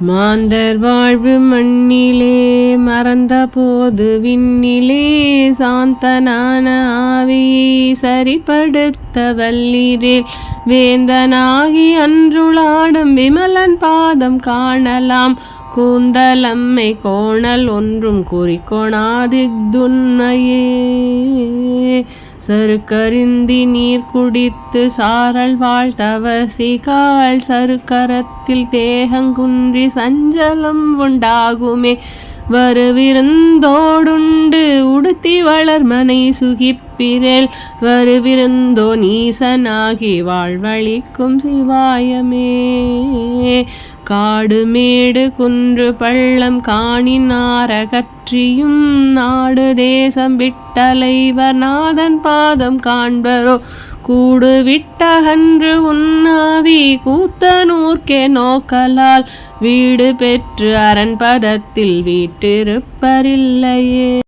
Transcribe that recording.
மாந்தர் வாழ்வு மண்ணிலே மறந்த போது விண்ணிலே சாந்தனான ஆவியை சரிப்படுத்த வல்லிரே வேந்தனாகி அன்றுளாடும் விமலன் பாதம் காணலாம். கூந்தலம்மை கோணல் ஒன்றும் குறிக்கொணாதித்துன்மையே சருக்கருந்தி நீர் குடித்து சாரல் வாழ்த்தவசிகால் சருக்கரத்தில் தேகங்குன்றி சஞ்சலம் உண்டாகுமே. வருவிருந்தோடுண்டு உடுத்தி வளர்மனை சுகிப்பிரேல் வருவிருந்தோ நீசனாகி வாழ்வழிக்கும் சிவாயமே. காடு மேடு குன்று பள்ளம் காணினாரகற்றியும் நாடு தேசம் விட்டலைவர் நாதன் பாதம் காண்பரோ. கூடு விட்டகன்று உண்ணாவி கூத்தனூர்க்கே நோக்கலால் வீடு பெற்று அரண்பதத்தில் வீட்டிருப்பரில்லையே